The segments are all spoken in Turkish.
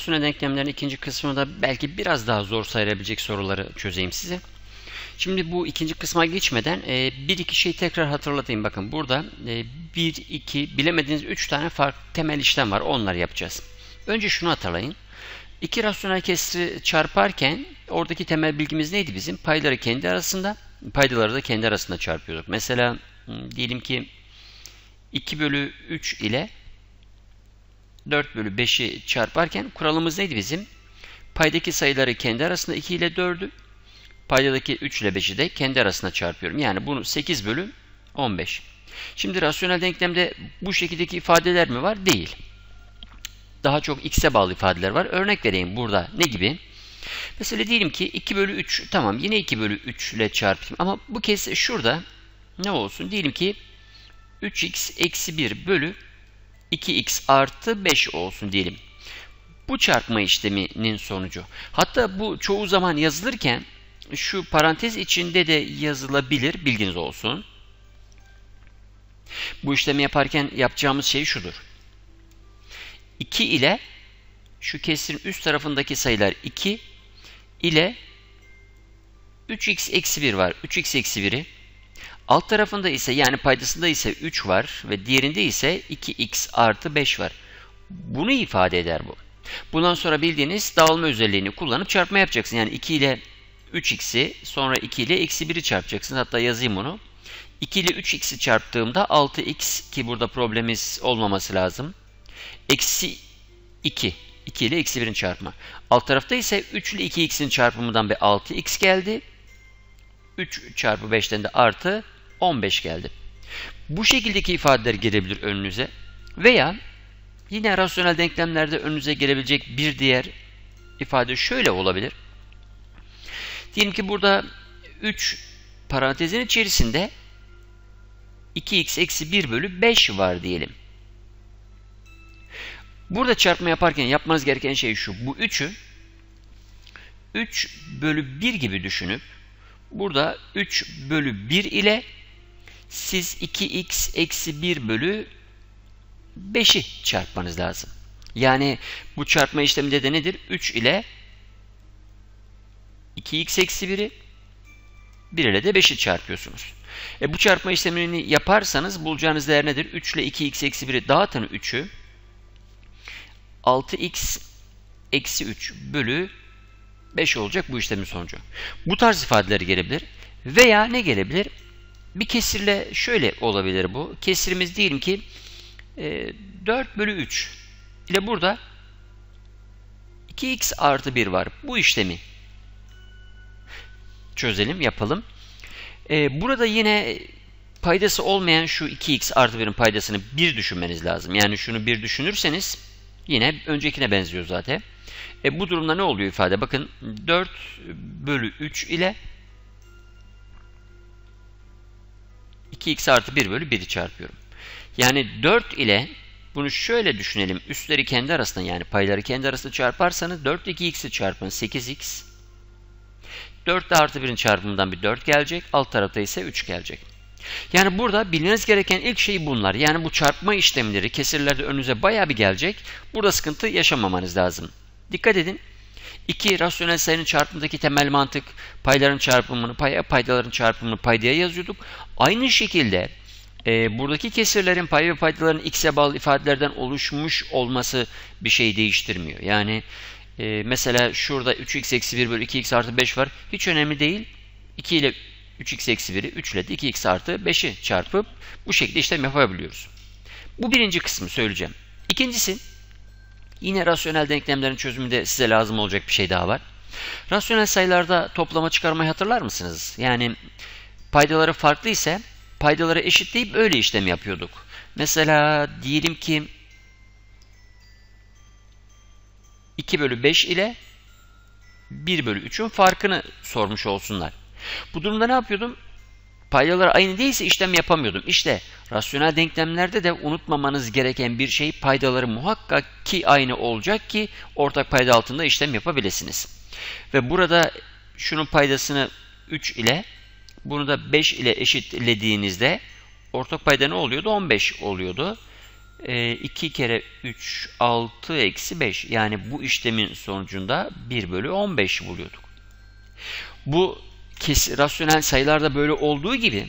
rasyonel denklemlerin ikinci kısmında belki biraz daha zor sayılabilecek soruları çözeyim size. Şimdi bu ikinci kısma geçmeden e, bir iki şey tekrar hatırlatayım. Bakın burada e, bir iki bilemediğiniz üç tane farklı temel işlem var. Onları yapacağız. Önce şunu hatırlayın. İki rasyonel kesri çarparken oradaki temel bilgimiz neydi bizim? Payları kendi arasında, paydaları da kendi arasında çarpıyorduk. Mesela diyelim ki 2 bölü 3 ile 4 bölü 5'i çarparken kuralımız neydi bizim? Paydaki sayıları kendi arasında 2 ile 4'ü, paydadaki 3 ile 5'i de kendi arasında çarpıyorum. Yani bunu 8 bölü 15. Şimdi rasyonel denklemde bu şekildeki ifadeler mi var? Değil. Daha çok x'e bağlı ifadeler var. Örnek vereyim burada. Ne gibi? Mesela diyelim ki 2 bölü 3. Tamam yine 2 bölü 3 ile çarpayım. Ama bu kez şurada ne olsun? Diyelim ki 3x eksi 1 bölü 2x artı 5 olsun diyelim. Bu çarpma işleminin sonucu. Hatta bu çoğu zaman yazılırken şu parantez içinde de yazılabilir. Bilginiz olsun. Bu işlemi yaparken yapacağımız şey şudur. 2 ile şu kesirin üst tarafındaki sayılar 2 ile 3x eksi 1 var. 3x eksi 1'i alt tarafında ise yani paydasında ise 3 var ve diğerinde ise 2x artı 5 var. Bunu ifade eder bu. Bundan sonra bildiğiniz dağılma özelliğini kullanıp çarpma yapacaksın. Yani 2 ile 3x'i sonra 2 ile eksi 1'i çarpacaksın. Hatta yazayım bunu. 2 ile 3x'i çarptığımda 6x ki burada problemimiz olmaması lazım. Eksi 2. 2 ile eksi 1'in çarpımı. Alt tarafta ise 3 ile 2x'in çarpımından bir 6x geldi. 3 çarpı 5'ten de artı 15 geldi. Bu şekildeki ifadeler gelebilir önünüze. Veya yine rasyonel denklemlerde önünüze gelebilecek bir diğer ifade şöyle olabilir. Diyelim ki burada 3 parantezin içerisinde 2x eksi 1 bölü 5 var diyelim. Burada çarpma yaparken yapmanız gereken şey şu. Bu 3'ü 3 bölü 1 gibi düşünüp burada 3 bölü 1 ile siz 2x eksi 1 bölü 5'i çarpmanız lazım. Yani bu çarpma işleminde de nedir? 3 ile 2x eksi 1'i 1 ile de 5'i çarpıyorsunuz. E bu çarpma işlemini yaparsanız bulacağınız değer nedir? 3 ile 2x eksi 1'i dağıtın 3'ü 6x eksi 3 bölü 5 olacak bu işlemin sonucu. Bu tarz ifadeler gelebilir. Veya ne gelebilir? Bir kesirle şöyle olabilir bu. Kesirimiz diyelim ki e, 4 bölü 3 ile burada 2x artı 1 var. Bu işlemi çözelim, yapalım. E, burada yine paydası olmayan şu 2x artı 1'in paydasını 1 düşünmeniz lazım. Yani şunu 1 düşünürseniz yine öncekine benziyor zaten. E, bu durumda ne oluyor ifade? Bakın 4 bölü 3 ile 2x artı 1 bölü 1'i çarpıyorum. Yani 4 ile bunu şöyle düşünelim. Üstleri kendi arasında yani payları kendi arasında çarparsanız 4 ile 2x'i çarpın 8x. 4 ile artı 1'in çarpımından bir 4 gelecek. Alt tarafta ise 3 gelecek. Yani burada bilmeniz gereken ilk şey bunlar. Yani bu çarpma işlemleri kesirlerde önünüze bayağı bir gelecek. Burada sıkıntı yaşamamanız lazım. Dikkat edin. İki rasyonel sayının çarpımındaki temel mantık payların çarpımını paya, paydaların çarpımını paydaya yazıyorduk. Aynı şekilde e, buradaki kesirlerin pay ve paydaların x'e bağlı ifadelerden oluşmuş olması bir şey değiştirmiyor. Yani e, mesela şurada 3x eksi 1 bölü 2x artı 5 var. Hiç önemli değil. 2 ile 3x eksi 1'i 3 ile de 2x artı 5'i çarpıp bu şekilde işlem yapabiliyoruz. Bu birinci kısmı söyleyeceğim. İkincisi Yine rasyonel denklemlerin çözümünde size lazım olacak bir şey daha var. Rasyonel sayılarda toplama çıkarmayı hatırlar mısınız? Yani paydaları farklı ise paydaları eşitleyip öyle işlem yapıyorduk. Mesela diyelim ki 2 bölü 5 ile 1 bölü 3'ün farkını sormuş olsunlar. Bu durumda ne yapıyordum? Paydalar aynı değilse işlem yapamıyordum. İşte rasyonel denklemlerde de unutmamanız gereken bir şey paydaları muhakkak ki aynı olacak ki ortak payda altında işlem yapabilirsiniz. Ve burada şunun paydasını 3 ile bunu da 5 ile eşitlediğinizde ortak payda ne oluyordu? 15 oluyordu. e, 2 kere 3 6 eksi 5 yani bu işlemin sonucunda 1 bölü 15 buluyorduk. Bu kes, rasyonel sayılarda böyle olduğu gibi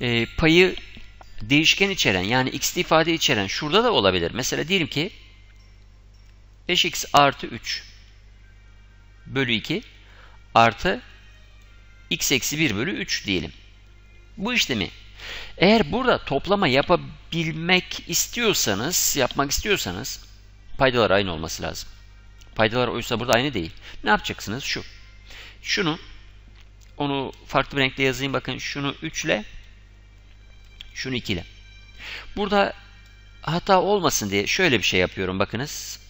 e, payı değişken içeren yani x ifade içeren şurada da olabilir. Mesela diyelim ki 5x artı 3 bölü 2 artı x eksi 1 bölü 3 diyelim. Bu işlemi eğer burada toplama yapabilmek istiyorsanız, yapmak istiyorsanız paydalar aynı olması lazım. Paydalar oysa burada aynı değil. Ne yapacaksınız? Şu. Şunu onu farklı bir renkle yazayım. Bakın şunu 3 ile şunu 2 ile. Burada hata olmasın diye şöyle bir şey yapıyorum. Bakınız.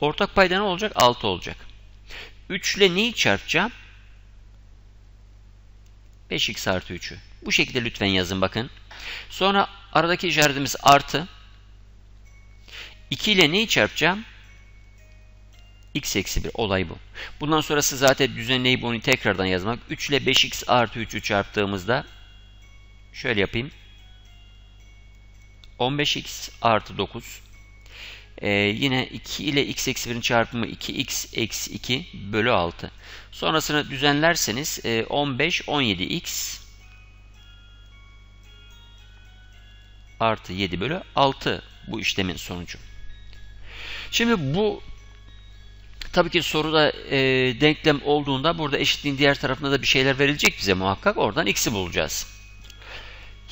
Ortak payda ne olacak? 6 olacak. 3 ile neyi çarpacağım? 5x artı 3'ü. Bu şekilde lütfen yazın bakın. Sonra aradaki işaretimiz artı. 2 ile neyi çarpacağım? x eksi 1. Olay bu. Bundan sonrası zaten düzenleyip onu tekrardan yazmak. 3 ile 5x artı 3'ü çarptığımızda şöyle yapayım. 15x artı 9. Ee, yine 2 ile x eksi 1'in çarpımı 2x eksi 2 bölü 6. Sonrasını düzenlerseniz 15, 17x artı 7 bölü 6 bu işlemin sonucu. Şimdi bu tabii ki soruda e, denklem olduğunda burada eşitliğin diğer tarafında da bir şeyler verilecek bize muhakkak. Oradan x'i bulacağız.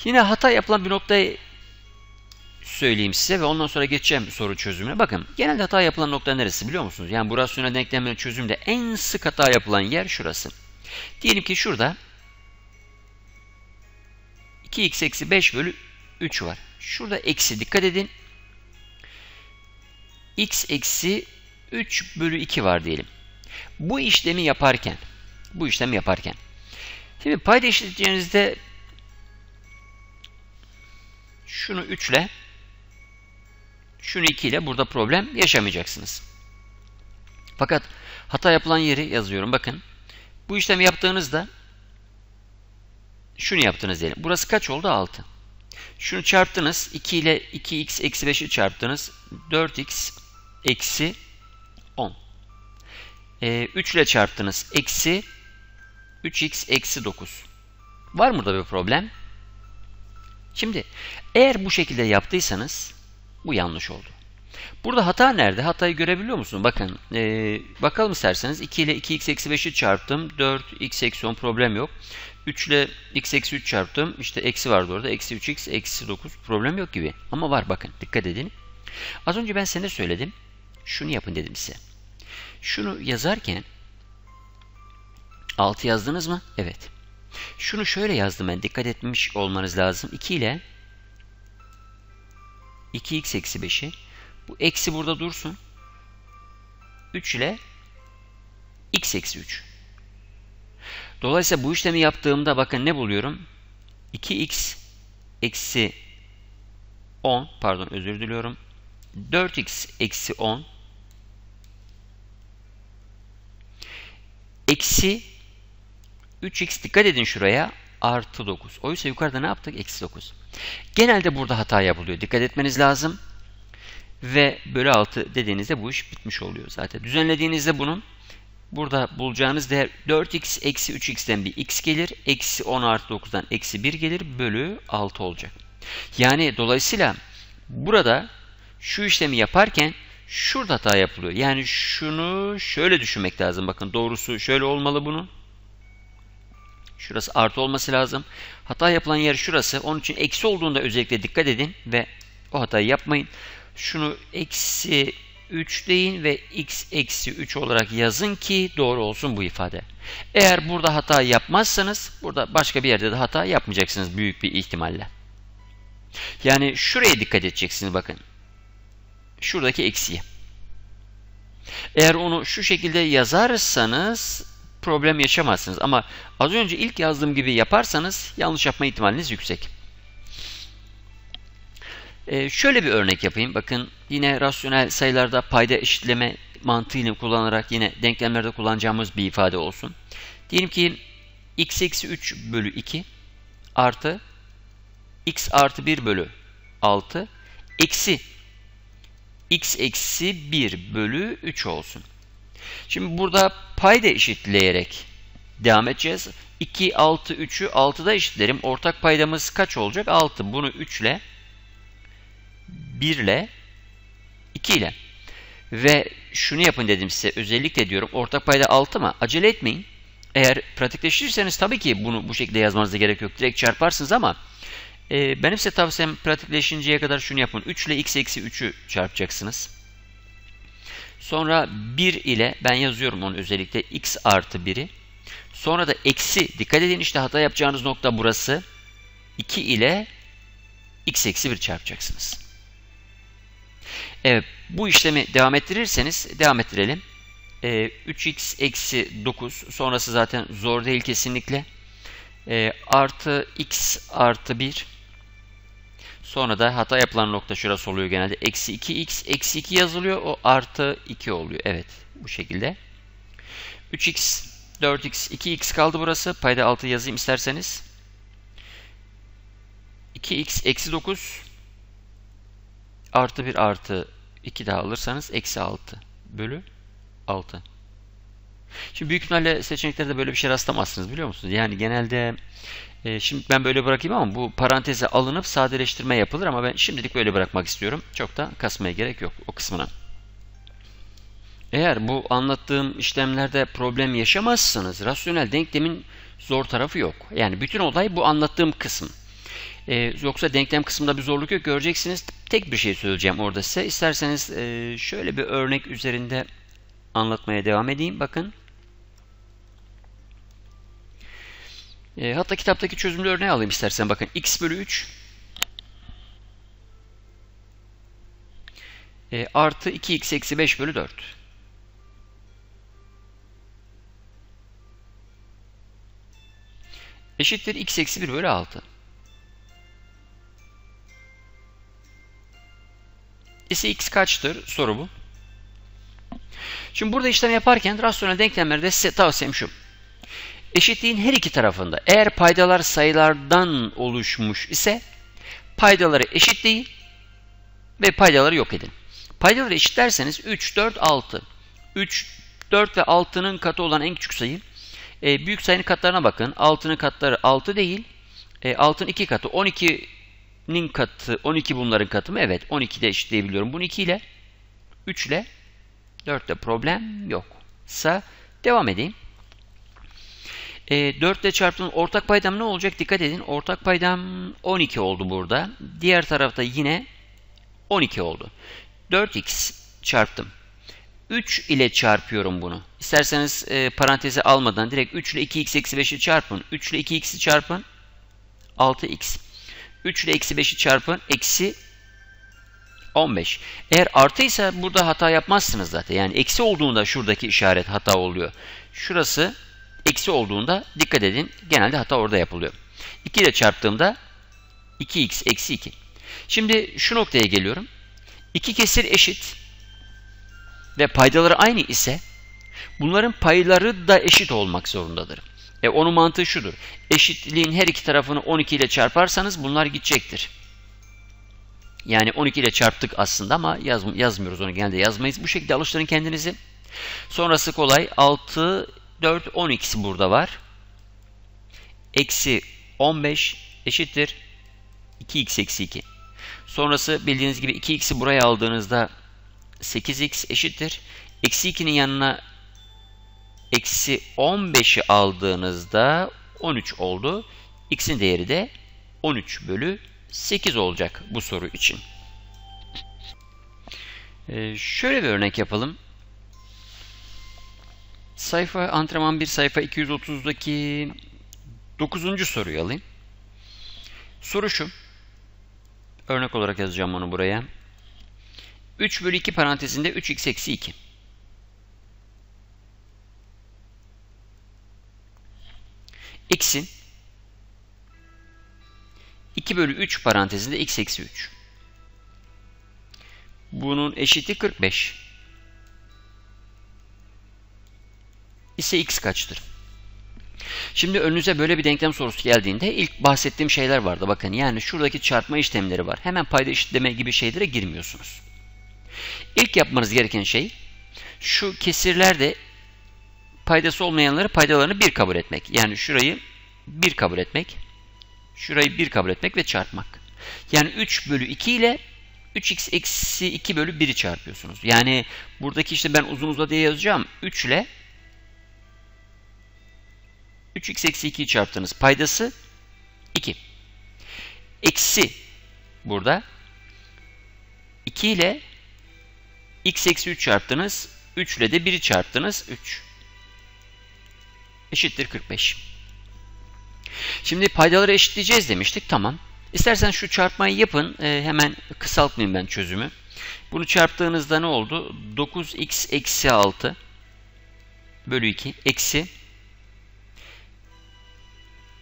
Yine hata yapılan bir noktayı söyleyeyim size ve ondan sonra geçeceğim soru çözümüne. Bakın genelde hata yapılan nokta neresi biliyor musunuz? Yani bu rasyonel denklemlerin çözümünde en sık hata yapılan yer şurası. Diyelim ki şurada 2x eksi 5 bölü 3 var. Şurada eksi dikkat edin. x eksi 3 bölü 2 var diyelim. Bu işlemi yaparken bu işlemi yaparken şimdi payda eşitleyeceğinizde şunu 3 ile şunu 2 ile burada problem yaşamayacaksınız. Fakat hata yapılan yeri yazıyorum. Bakın. Bu işlemi yaptığınızda şunu yaptınız diyelim. Burası kaç oldu? 6. Şunu çarptınız. 2 ile 2x eksi 5'i çarptınız. 4x eksi 10. E, 3 ile çarptınız. Eksi 3x eksi 9. Var mı burada bir problem? Şimdi eğer bu şekilde yaptıysanız bu yanlış oldu. Burada hata nerede? Hatayı görebiliyor musun? Bakın ee, bakalım isterseniz 2 ile 2x eksi 5'i çarptım. 4x eksi 10 problem yok. 3 ile x eksi 3 çarptım. İşte eksi vardı orada. Eksi 3x eksi 9 problem yok gibi. Ama var bakın dikkat edin. Az önce ben size söyledim? Şunu yapın dedim size. Şunu yazarken 6 yazdınız mı? Evet. Şunu şöyle yazdım ben. Dikkat etmiş olmanız lazım. 2 ile 2x eksi 5'i bu eksi burada dursun. 3 ile x eksi 3. Dolayısıyla bu işlemi yaptığımda bakın ne buluyorum? 2x eksi 10 pardon özür diliyorum. 4x eksi 10 eksi 3x dikkat edin şuraya artı 9. Oysa yukarıda ne yaptık? Eksi 9. Genelde burada hata yapılıyor. Dikkat etmeniz lazım. Ve bölü 6 dediğinizde bu iş bitmiş oluyor zaten. Düzenlediğinizde bunun burada bulacağınız değer 4x eksi 3x'ten bir x gelir. Eksi 10 artı 9'dan eksi 1 gelir. Bölü 6 olacak. Yani dolayısıyla burada şu işlemi yaparken şurada hata yapılıyor. Yani şunu şöyle düşünmek lazım. Bakın doğrusu şöyle olmalı bunun. Şurası artı olması lazım. Hata yapılan yer şurası. Onun için eksi olduğunda özellikle dikkat edin ve o hatayı yapmayın. Şunu eksi 3 deyin ve x eksi 3 olarak yazın ki doğru olsun bu ifade. Eğer burada hata yapmazsanız burada başka bir yerde de hata yapmayacaksınız büyük bir ihtimalle. Yani şuraya dikkat edeceksiniz bakın. Şuradaki eksiye. Eğer onu şu şekilde yazarsanız problem yaşamazsınız. Ama az önce ilk yazdığım gibi yaparsanız yanlış yapma ihtimaliniz yüksek. Ee, şöyle bir örnek yapayım. Bakın yine rasyonel sayılarda payda eşitleme mantığını kullanarak yine denklemlerde kullanacağımız bir ifade olsun. Diyelim ki x eksi 3 bölü 2 artı x artı 1 bölü 6 eksi x eksi 1 bölü 3 olsun. Şimdi burada payda eşitleyerek devam edeceğiz. 2, 6, 3'ü 6'da eşitlerim. Ortak paydamız kaç olacak? 6. Bunu 3 ile 1 ile 2 ile ve şunu yapın dedim size özellikle diyorum ortak payda 6 mı? Acele etmeyin. Eğer pratikleştirirseniz tabii ki bunu bu şekilde yazmanıza gerek yok. Direkt çarparsınız ama e, benim size tavsiyem pratikleşinceye kadar şunu yapın. 3 ile x eksi 3'ü çarpacaksınız. Sonra 1 ile ben yazıyorum onu özellikle x artı 1'i. Sonra da eksi dikkat edin işte hata yapacağınız nokta burası. 2 ile x eksi 1 çarpacaksınız. Evet bu işlemi devam ettirirseniz devam ettirelim. Ee, 3x eksi 9 sonrası zaten zor değil kesinlikle. Ee, artı x artı 1 sonra da hata yapılan nokta şurası oluyor genelde. Eksi 2x eksi 2 yazılıyor. O artı 2 oluyor. Evet bu şekilde. 3x 4x 2x kaldı burası. Payda 6 yazayım isterseniz. 2x eksi 9 artı 1 artı 2 daha alırsanız eksi 6 bölü 6. Şimdi büyük ihtimalle seçeneklerde böyle bir şey rastlamazsınız biliyor musunuz? Yani genelde e, şimdi ben böyle bırakayım ama bu paranteze alınıp sadeleştirme yapılır ama ben şimdilik böyle bırakmak istiyorum. Çok da kasmaya gerek yok o kısmına. Eğer bu anlattığım işlemlerde problem yaşamazsanız rasyonel denklemin zor tarafı yok. Yani bütün olay bu anlattığım kısım. Ee, yoksa denklem kısmında bir zorluk yok. Göreceksiniz. Tek bir şey söyleyeceğim orada size. İsterseniz e, şöyle bir örnek üzerinde anlatmaya devam edeyim. Bakın. E, hatta kitaptaki çözümlü örneği alayım istersen. Bakın x bölü 3 e, artı 2x eksi 5 bölü 4. Eşittir x eksi 1 bölü 6. ise x kaçtır? Soru bu. Şimdi burada işlem yaparken rasyonel denklemlerde size tavsiyem şu. Eşitliğin her iki tarafında eğer paydalar sayılardan oluşmuş ise paydaları eşitleyin ve paydaları yok edin. Paydaları eşitlerseniz 3, 4, 6. 3, 4 ve 6'nın katı olan en küçük sayı. E, büyük sayının katlarına bakın. 6'nın katları 6 değil. E, 6'nın 2 katı 12 nin katı 12 bunların katı mı? Evet 12 de eşitleyebiliyorum. Bunu 2 ile 3 ile 4 ile problem yoksa devam edeyim. E, 4 ile çarptığım ortak paydam ne olacak? Dikkat edin. Ortak paydam 12 oldu burada. Diğer tarafta yine 12 oldu. 4x çarptım. 3 ile çarpıyorum bunu. İsterseniz e, paranteze almadan direkt 3 ile 2x eksi 5'i çarpın. 3 ile 2x'i çarpın. 6x. 3 ile eksi 5'i çarpın. Eksi 15. Eğer artıysa burada hata yapmazsınız zaten. Yani eksi olduğunda şuradaki işaret hata oluyor. Şurası eksi olduğunda dikkat edin. Genelde hata orada yapılıyor. 2 ile çarptığımda 2x eksi 2. Şimdi şu noktaya geliyorum. 2 kesir eşit ve paydaları aynı ise bunların payları da eşit olmak zorundadır. E onun mantığı şudur. Eşitliğin her iki tarafını 12 ile çarparsanız bunlar gidecektir. Yani 12 ile çarptık aslında ama yaz, yazmıyoruz onu genelde yazmayız. Bu şekilde alıştırın kendinizi. Sonrası kolay. 6, 4, 12'si burada var. Eksi 15 eşittir 2x eksi 2. Sonrası bildiğiniz gibi 2x'i buraya aldığınızda 8x eşittir. Eksi 2'nin yanına eksi 15'i aldığınızda 13 oldu. X'in değeri de 13 bölü 8 olacak bu soru için. Ee, şöyle bir örnek yapalım. Sayfa antrenman 1 sayfa 230'daki 9. soruyu alayım. Soru şu. Örnek olarak yazacağım onu buraya. 3 bölü 2 parantezinde 3x eksi 2. X'in 2 bölü 3 parantezinde x eksi 3. Bunun eşiti 45. İse x kaçtır? Şimdi önünüze böyle bir denklem sorusu geldiğinde ilk bahsettiğim şeyler vardı. Bakın yani şuradaki çarpma işlemleri var. Hemen payda eşitleme gibi şeylere girmiyorsunuz. İlk yapmanız gereken şey şu kesirlerde paydası olmayanları paydalarını bir kabul etmek. Yani şurayı bir kabul etmek. Şurayı bir kabul etmek ve çarpmak. Yani 3 bölü 2 ile 3x eksi 2 bölü 1'i çarpıyorsunuz. Yani buradaki işte ben uzun uzadıya yazacağım. 3 ile 3x eksi 2'yi çarptınız. Paydası 2. Eksi burada 2 ile x eksi 3 çarptınız. 3 ile de 1'i çarptınız. 3. Eşittir 45. Şimdi paydaları eşitleyeceğiz demiştik. Tamam. İstersen şu çarpmayı yapın. E, hemen kısaltmayayım ben çözümü. Bunu çarptığınızda ne oldu? 9x eksi 6 bölü 2 eksi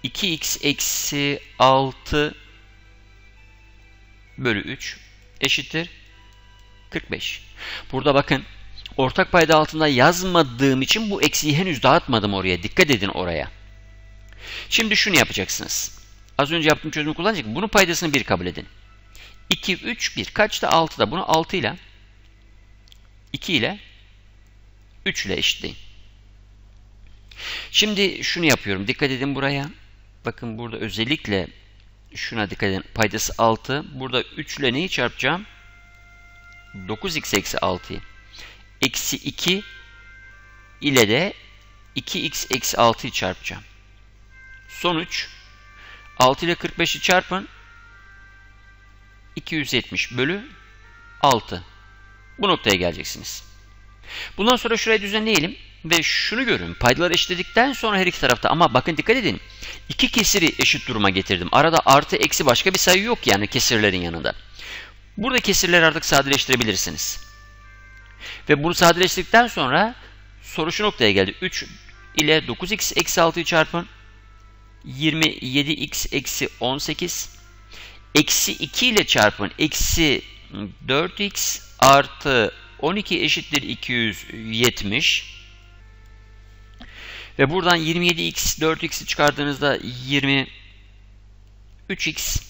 2x eksi 6 bölü 3 eşittir 45. Burada bakın ortak payda altında yazmadığım için bu eksiği henüz dağıtmadım oraya. Dikkat edin oraya. Şimdi şunu yapacaksınız. Az önce yaptığım çözümü kullanacak. Bunun paydasını 1 kabul edin. 2, 3, 1. Kaçta? 6'da. Bunu 6 ile 2 ile 3 ile eşitleyin. Şimdi şunu yapıyorum. Dikkat edin buraya. Bakın burada özellikle şuna dikkat edin. Paydası 6. Burada 3 ile neyi çarpacağım? 9x eksi 6'yı. Eksi 2 ile de 2x eksi 6'yı çarpacağım. Sonuç 6 ile 45'i çarpın. 270 bölü 6. Bu noktaya geleceksiniz. Bundan sonra şurayı düzenleyelim. Ve şunu görün. Paydaları eşitledikten sonra her iki tarafta ama bakın dikkat edin. İki kesiri eşit duruma getirdim. Arada artı eksi başka bir sayı yok yani kesirlerin yanında. Burada kesirleri artık sadeleştirebilirsiniz. Ve bunu sadeleştirdikten sonra soru şu noktaya geldi. 3 ile 9x eksi 6'yı çarpın. 27x eksi 18. Eksi 2 ile çarpın. Eksi 4x artı 12 eşittir 270. Ve buradan 27x 4x'i çıkardığınızda 23x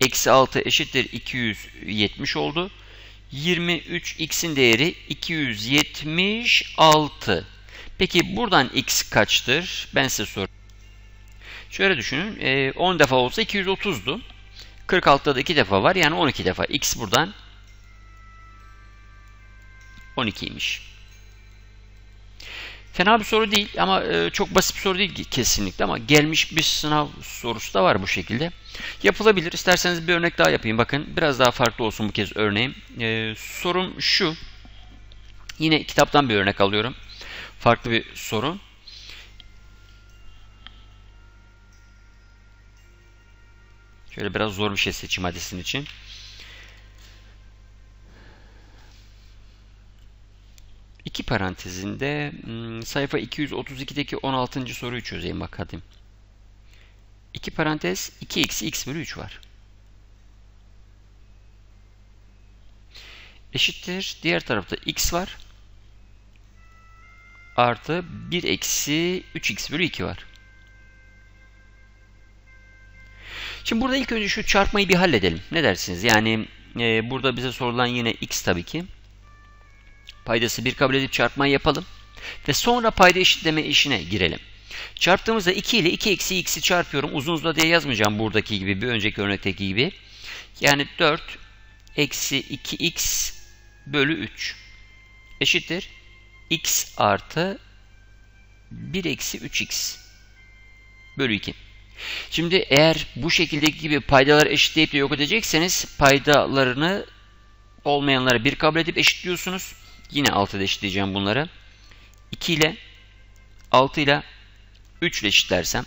eksi 6 eşittir 270 oldu. 23x'in değeri 276. Peki buradan x kaçtır? Ben size soruyorum. Şöyle düşünün. 10 defa olsa 230'du. 46'da da 2 defa var. Yani 12 defa. x buradan 12'ymiş. Fena bir soru değil ama e, çok basit bir soru değil kesinlikle ama gelmiş bir sınav sorusu da var bu şekilde. Yapılabilir. İsterseniz bir örnek daha yapayım. Bakın biraz daha farklı olsun bu kez örneğim. E, sorum şu. Yine kitaptan bir örnek alıyorum. Farklı bir soru. Şöyle biraz zor bir şey seçeyim hadi sizin için. İki parantezinde hmm, sayfa 232'deki 16. soruyu çözeyim bak hadi. İki parantez 2x x bölü 3 var. Eşittir. Diğer tarafta x var. Artı 1 eksi 3x bölü 2 var. Şimdi burada ilk önce şu çarpmayı bir halledelim. Ne dersiniz? Yani e, burada bize sorulan yine x tabii ki. Paydası 1 kabul edip çarpmayı yapalım. Ve sonra payda eşitleme işine girelim. Çarptığımızda 2 ile 2 eksi x'i çarpıyorum. Uzun uzadı diye yazmayacağım buradaki gibi, bir önceki örnekteki gibi. Yani 4 eksi 2x bölü 3 eşittir. x artı 1 eksi 3x bölü 2. Şimdi eğer bu şekildeki gibi paydaları eşitleyip de yok edecekseniz paydalarını olmayanlara 1 kabul edip eşitliyorsunuz. Yine 6 eşitleyeceğim bunları. 2 ile 6 ile 3 ile eşitlersem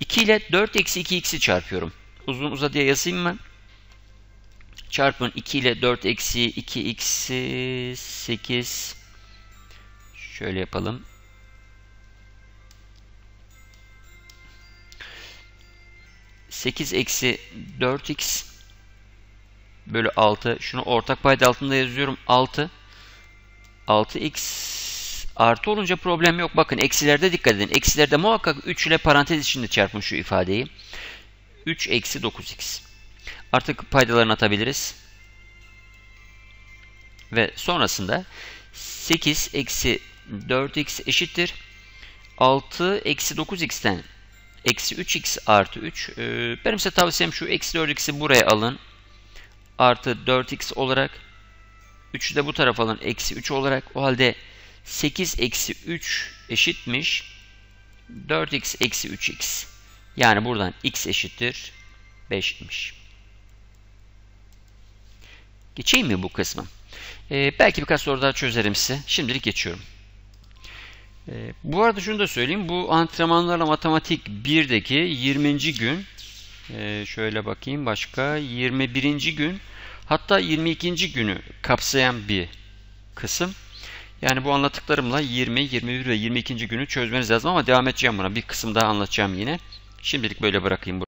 2 ile 4 eksi 2x'i çarpıyorum. Uzun uzadıya yazayım mı? Çarpın 2 ile 4 eksi 2 x'i 8 şöyle yapalım. Sekiz eksi 4x bölü 6. Şunu ortak payda altında yazıyorum. 6 6x Artı olunca problem yok. Bakın eksilerde dikkat edin. Eksilerde muhakkak 3 ile parantez içinde çarpın şu ifadeyi. 3 eksi 9x. Artık paydalarını atabiliriz. Ve sonrasında 8 eksi 4x eşittir. 6 eksi 9x'ten eksi 3x artı 3. Ee, benim size tavsiyem şu eksi 4x'i buraya alın. Artı 4x olarak. 3'ü de bu tarafa alın. Eksi 3 olarak. O halde 8 eksi 3 eşitmiş. 4x eksi 3x. Yani buradan x eşittir 5 imiş. Geçeyim mi bu kısmı? Ee, belki birkaç soru daha çözerim size. Şimdilik geçiyorum. Ee, bu arada şunu da söyleyeyim. Bu antrenmanlarla matematik 1'deki 20. gün e, şöyle bakayım başka 21. gün hatta 22. günü kapsayan bir kısım. Yani bu anlattıklarımla 20, 21 ve 22. günü çözmeniz lazım ama devam edeceğim buna. Bir kısım daha anlatacağım yine. Şimdilik böyle bırakayım.